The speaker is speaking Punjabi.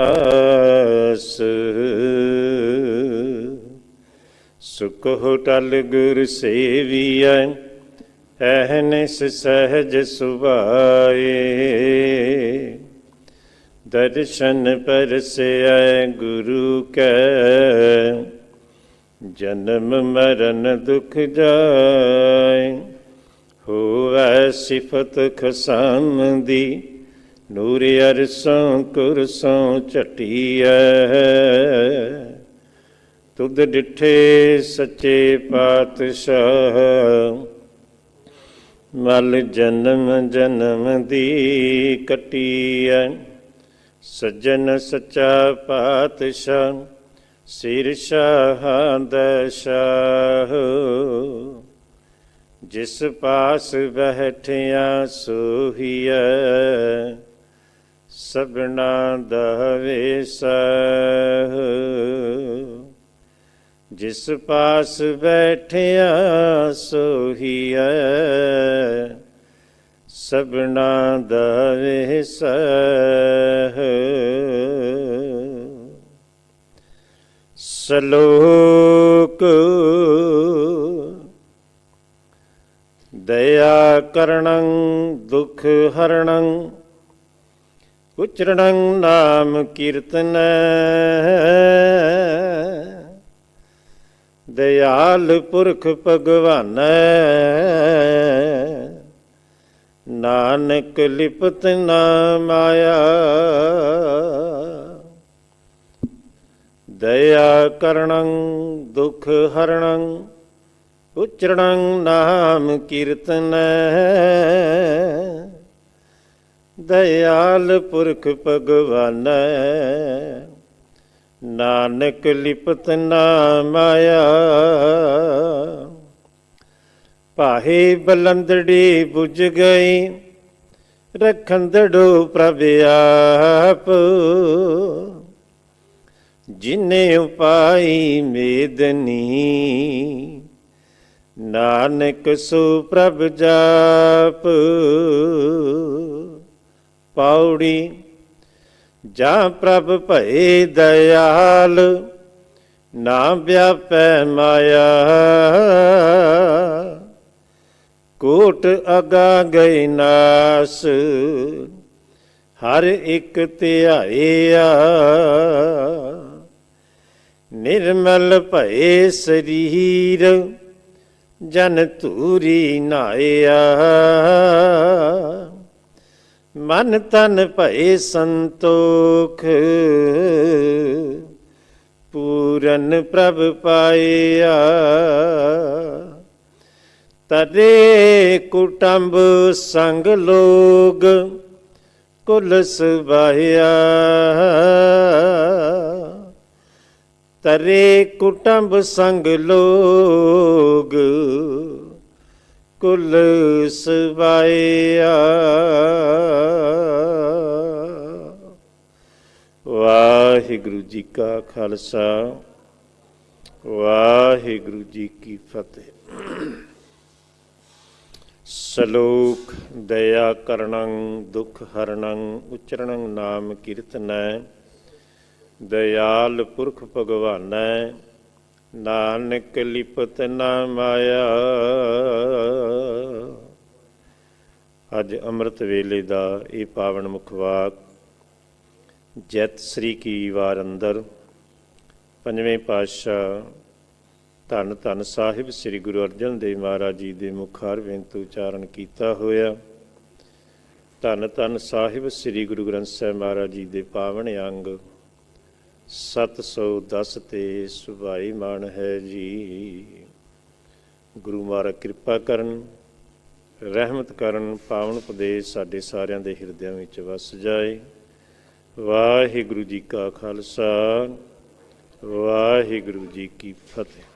ਆਸ ਸੁਖ ਟਲ ਗੁਰ ਸੇਵੀਐ, ਐਹਨਿਸ ਸਹਿਜ ਸੁਭਾਏ। ਦਰਸ਼ਨ ਪਰਸੈ ਗੁਰੂ ਕੈ, ਜਨਮ ਮਰਨ ਦੁਖ ਜਾਏ। ਹੋਵੈ ਸਿਫਤ ਖਸਮ ਦੀ ਨੂਰ ਅਰਸੋਂ ਕੁਰਸੋਂ ਝਟੀਐ। ਤੁਧ ਡਿਠੇ ਸੱਚੇ ਪਾਤਸ਼ਾਹ, ਮਲ ਜਨਮ ਜਨਮ ਦੀ ਕਟੀਐ। ਸੱਜਣ ਸੱਚਾ ਪਾਤਸ਼ਾਹ ਸਿਰ ਸ਼ਾਹਾਂ। ਦਸ਼ਾਹ ਜਿਸ ਪਾਸ ਬੈਠਿਆ ਸੋਹੀਐ ਸਭਨਾ ਦਾ ਵੇਸਹ ਜਿਸ ਪਾਸ ਬੈਠਿਆ ਸੋਹੀਐ ਸਭਨਾ ਦਾ ਵੇਸਹ ਸਲੋਕ ਦਇਆ ਕਰਣੰ ਦੁਖ ਹਰਣੰ ਉਚਰਣੰ ਨਾਮ ਕੀਰਤਨ। ਦਇਆਲ ਪੁਰਖ ਭਗਵਾਨ। ਨਾਨਕ ਲਿਪਤ ਨਾ ਮਾਇਆ ਦਇਆ ਕਰਣੰ, ਦੁਖ ਹਰਣੰ, ਉਚਰਣੰ ਨਾਮ ਕੀਰਤਨ। ਦਇਆਲ ਪੁਰਖ ਭਗਵਾਨ, ਨਾਨਕ ਲਿਪਤ ਨਾ ਮਾਇਆ। ਪਾਹੇ ਬਲੰਦੜੀ 부ਝ ਗਈ ਰਖੰਦੜੋ ਪ੍ਰਭ ਆਪ। ਜਿਨੇ ਉਪਾਈ ਮੇਦਨੀ ਨਾਨਕ ਸੋ ਪ੍ਰਭ ਜਾਪ। ਪੌੜੀ, ਜਾਂ ਪ੍ਰਭ ਭਏ ਦਇਆਲ, ਨਾ ਵਿਆਪੈ ਮਾਇਆ। ਕੋਟ ਅਗਾ ਗਈ ਨਾਸ, ਹਰ ਇੱਕ ਧਿਆਇਆ ਨਿਰਮਲ ਭਏ ਸਰੀਰ, ਜਨ ਧੂਰੀ ਨਾਇਆ। ਮਨ ਤਨ ਭਏ ਸੰਤੋਖ, ਪੂਰਨ ਪ੍ਰਭ ਪਾਇਆ। ਤਰੇ ਕੁਟੰਬ ਸੰਗ ਲੋਗ ਕੁਲ ਸਬਾਇਆ ਤਰੇ ਕੁਟੰਬ ਸੰਗ ਲੋਗ ਕੁਲ ਸਬਾਇਆ ਵਾਹਿਗੁਰੂ ਜੀ ਕਾ ਖਾਲਸਾ, ਵਾਹਿਗੁਰੂ ਜੀ ਕੀ ਫਤਿਹ। ਸਲੋਕ ਦਇਆ ਕਰਣੰ ਦੁਖ ਹਰਣੰ ਉਚਰਣੰ ਨਾਮ ਕੀਰਤਨੈ। ਦਇਆਲ ਪੁਰਖ ਭਗਵਾਨੈ, ਨਾਨਕ ਲਿਪਤ ਨਾ ਮਾਇਆ। ਅੱਜ ਅੰਮ੍ਰਿਤ ਵੇਲੇ ਦਾ ਇਹ ਪਾਵਨ ਮੁਖਵਾਕ ਜੈਤ ਸ੍ਰੀ ਕੀ ਵਾਰ ਅੰਦਰ, ਪੰਜਵੇਂ ਪਾਤਸ਼ਾਹ ਧੰਨ ਧੰਨ ਸਾਹਿਬ ਸ੍ਰੀ ਗੁਰੂ ਅਰਜਨ ਦੇਵ ਮਹਾਰਾਜ ਜੀ ਦੇ ਮੁਖਾਰ ਬੇਨਤ ਉਚਾਰਨ ਕੀਤਾ ਹੋਇਆ। ਧੰਨ ਧੰਨ ਸਾਹਿਬ ਸ੍ਰੀ ਗੁਰੂ ਗ੍ਰੰਥ ਸਾਹਿਬ ਮਹਾਰਾਜ ਜੀ ਦੇ ਪਾਵਨ ਅੰਗ 710 ਤੇ ਸੁਭਾਈ ਮਾਨ ਹੈ ਜੀ। ਗੁਰੂ ਮਹਾਰਾਜ ਕਿਰਪਾ ਕਰਨ। ਰਹਿਮਤ ਕਰਨ ਪਾਵਨ ਉਪਦੇਸ਼ ਸਾਡੇ ਸਾਰਿਆਂ ਦੇ ਹਿਰਦਿਆਂ ਵਿੱਚ ਵਸ ਜਾਏ। ਵਾਹਿਗੁਰੂ ਜੀ ਕਾ ਖਾਲਸਾ, ਵਾਹਿਗੁਰੂ ਜੀ ਕੀ ਫਤਿਹ।